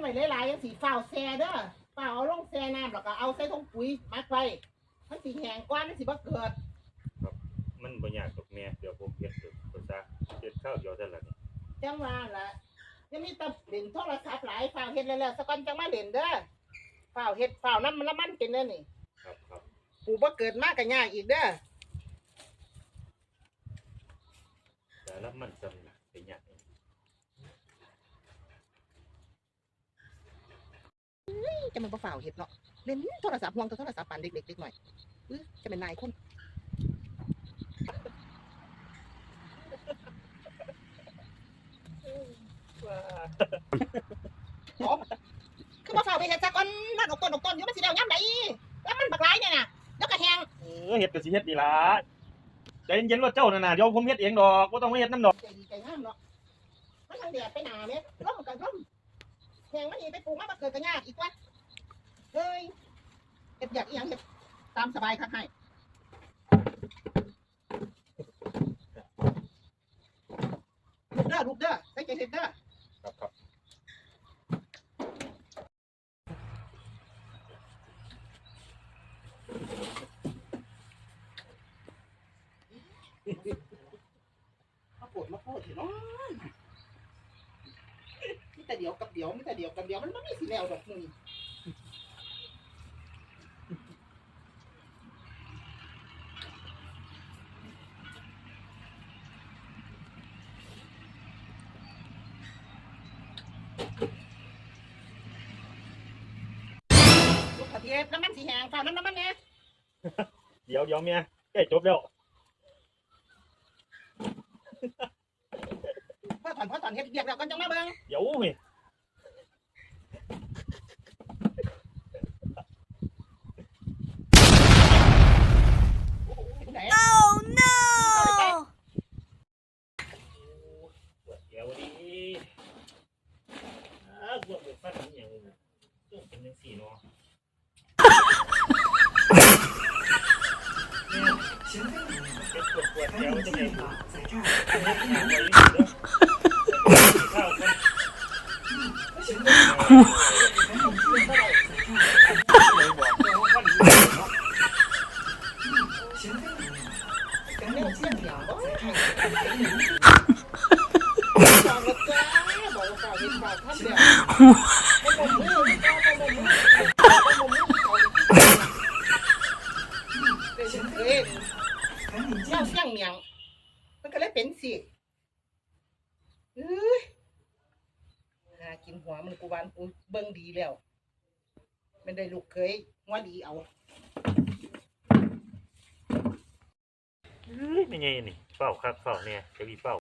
ไว้หลายๆจังสิฝ้าวแซ่เด้อฝ้าวเอาลงแซ่น้ำแล้วก็เอาใส่ถุงปุ๋ยมัดไว้มันสิแห้งกว่ามันสิบ่เกิดมันบ่ยากตกแม่เดี๋ยวผมเฮ็ดเดี๋ยวภาษาเฮ็ดข้าวเดียวเท่านั้นล่ะจังว่าล่ะยังมีแตะเล่นโทรศัพท์หลายฝ้าวเฮ็ดแล้วๆสักก่อนจังมาเล่นเด้อฝ้าวเฮ็ดฝ้าวน้ำมันละมันเป็นเด้อนี่ครับครับปู่บ่เกิดมากก็ยากอีกเด้อแต่ละมันจำเป็นยาก จะมันบ่ฝ้าวเฮ็ดเนาะเล่นโทรศัพท์ห่วงแต่โทรศัพท์ปานเด็กๆเด็กหน่อยอื้อจะเป็นนายคนคือบ่ฝ้าวไปเฮ็ดซะก่อนมันออกต้นออกต้นอยู่มันสิแล้วยามใดแล้วมันบักหลายเนี่ยน่ะแล้วก็แห้งเออเฮ็ดก็สิเฮ็ดนี่ล่ะใจเย็นๆว่าเจ้านั่นน่ะเดี๋ยวผมเฮ็ดเองดอกบ่ต้องมาเฮ็ดนํดอกใจดีใจงามเนาะมันทางแดดไปหนาเม็ดร่มกับร่มแหงมันนี่ไปปลูกมาบักเกิดกันยากอีกวะ เฮ้ยเฮ็ดอยากอีหยังเฮ็ดตามสบายครับให้ลูกเด้อลูกเด้อใส่ใจเฮ็ดเด้อครับครับมาปวดมาปวดเถอะเนาะมีแต่เดียวกับเดียวมีแต่เดียวกับเดียวมันไม่มีสิแล้วดอกมึง ลูกกระเทียมน้ำมันสีแหงฝากน้ำน้ำมันเนี่ยเดี๋ยวเดี๋ยวแม่ใกล้จบแล้วพ่อถอนพ่อถอนเฮ็ดเรียกแล้วก็จังมาเบิ่งเดี๋ยวเว้ยผู้ใด Oh no! ปวดเดี๋ยวดิอ่าปวดแบบฟันอหย่างต้องเป็นจังซี่เนาะเจ็บปวดปวดเดี๋ยวจะได้ข้าวคนเลยบอกเดี๋ยวท่านรู้เนาะ เร็วเสียงเดียวโอ้ยบอกแล้วจ้าบอกว่าฝากเฮ็ดฝากทำเดียวบ่บ่มือบ่บ่มือบ่บ่มือเอ้ย เจ้าเสียงเมียง มันก็เลยเป็นสิเอ้ยหากินหัวมันกูวานกูเบิ่งดีแล้ว มันได้ลูกเคยหัวดีเอาเฮ้ยไม่ไงนี่เฝ้าคักเฝ้าเนี่ยจะมีเฝ้า